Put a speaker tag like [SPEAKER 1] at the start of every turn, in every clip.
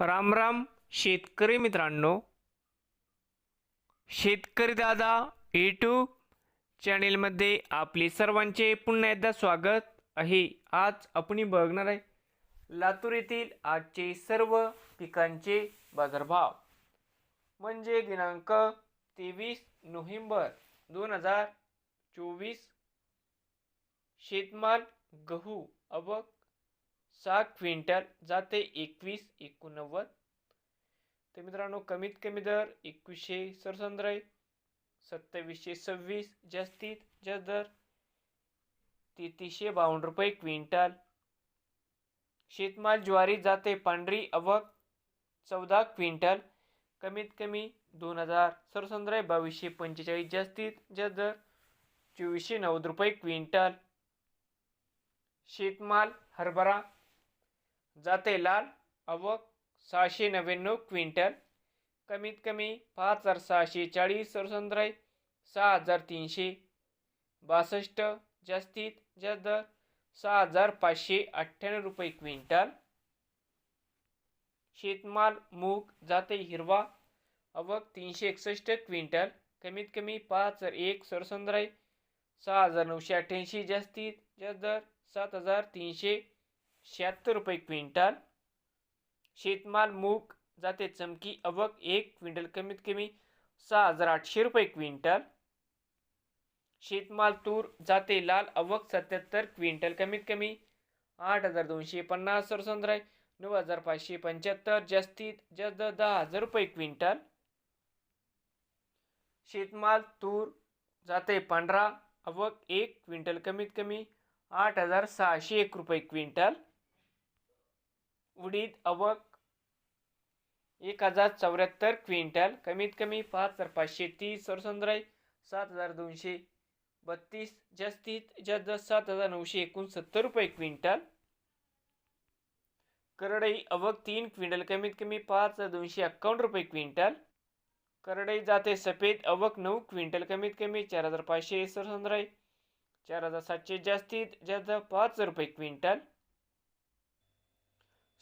[SPEAKER 1] राम राम शेतकरी मित्रांनो. शेतकरी दादा यूट्यूब चॅनेलमध्ये आपले सर्वांचे पुन्हा एकदा स्वागत आहे. आज आपण बघणार आहे लातूर येथील आजचे सर्व पिकांचे बाजारभाव. म्हणजे दिनांक तेवीस नोव्हेंबर दोन हजार चोवीस. शेतमाल गहू अबक सहा क्विंटल जाते एकवीस एकोणनव्वद. तर मित्रांनो कमीत कमी दर एकवीसशे सरसंद्र सत्तावीसशे सव्वीस जास्तीत जास्त दर. तेहतीसशे बावन्न रुपये क्विंटल. शेतमाल ज्वारी जाते पांढरी अवक चौदा क्विंटल. कमीत कमी दोन हजार सरसंद्र बावीसशे पंचेचाळीस जास्तीत जास्त दर. चोवीसशे नव्वद रुपये क्विंटल. शेतमाल हरभरा जाते लाल अवक सहाशे नव्याण्णव क्विंटल कमीत कमी पाच हजार सहाशे चाळीस सरसंद्र सहा हजार तीनशे बासष्ट जास्तीत जास्त दर सहा हजार पाचशे अठ्ठ्याण्णव रुपये क्विंटल. शेतमाल मूग जाते हिरवा अवक तीनशे एकसष्ट क्विंटल कमीत कमी पाच हजार एक सरसंद्र सहा हजार नऊशे अठ्ठ्याऐंशी जास्तीत जास्त दर सात हजार तीनशे शहात्तर रुपये क्विंटल. शेतमाल मूग जाते चमकी अवक एक क्विंटल कमीत कमी सहा हजार आठशे रुपये क्विंटल. शेतमाल तूर जाते लाल अवक सत्याहत्तर क्विंटल कमीत कमी आठ हजार दोनशे पन्नास सरसंद्राय नऊ हजार पाचशे पंच्याहत्तर जास्तीत जास्त दहा हजार रुपये क्विंटल. शेतमाल तूर जाते पांढरा अवक एक क्विंटल कमीत कमी आठ हजार सहाशे एक रुपये क्विंटल. उडीद अवक एक हजार चौऱ्याहत्तर क्विंटल कमीत कमी पाच हजार पाचशे तीस सरसंद्र सात हजार दोनशे बत्तीस जास्तीत जास्त सात हजार नऊशे एकोणसत्तर रुपये क्विंटल. करडई अवक तीन क्विंटल कमीत कमी पाच हजार दोनशे एक्कावन्न रुपये क्विंटल. करडई जाते सफेद अवक नऊ क्विंटल कमीत कमी चार हजार पाचशे सरसंद्र चार हजार सातशे जास्तीत जास्त पाच हजार रुपये क्विंटल.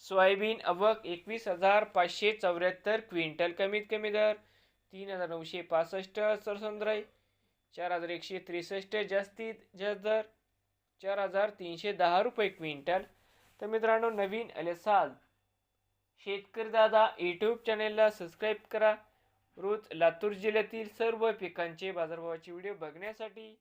[SPEAKER 1] सोयाबीन अवक एकवीस हजार पाचशे चौऱ्याहत्तर क्विंटल कमीत कमी दर तीन हजार नऊशे पासष्ट सरसंद्र चार हजार एकशे त्रेसष्ट जास्तीत जास्त दर चार हजार तीनशे दहा रुपये क्विंटल. तर मित्रांनो नवीन अलेसाल शेतकरी दादा यूट्यूब चॅनेलला सबस्क्राईब करा. रोज लातूर जिल्ह्यातील सर्व पिकांचे बाजारभावाचे व्हिडिओ बघण्यासाठी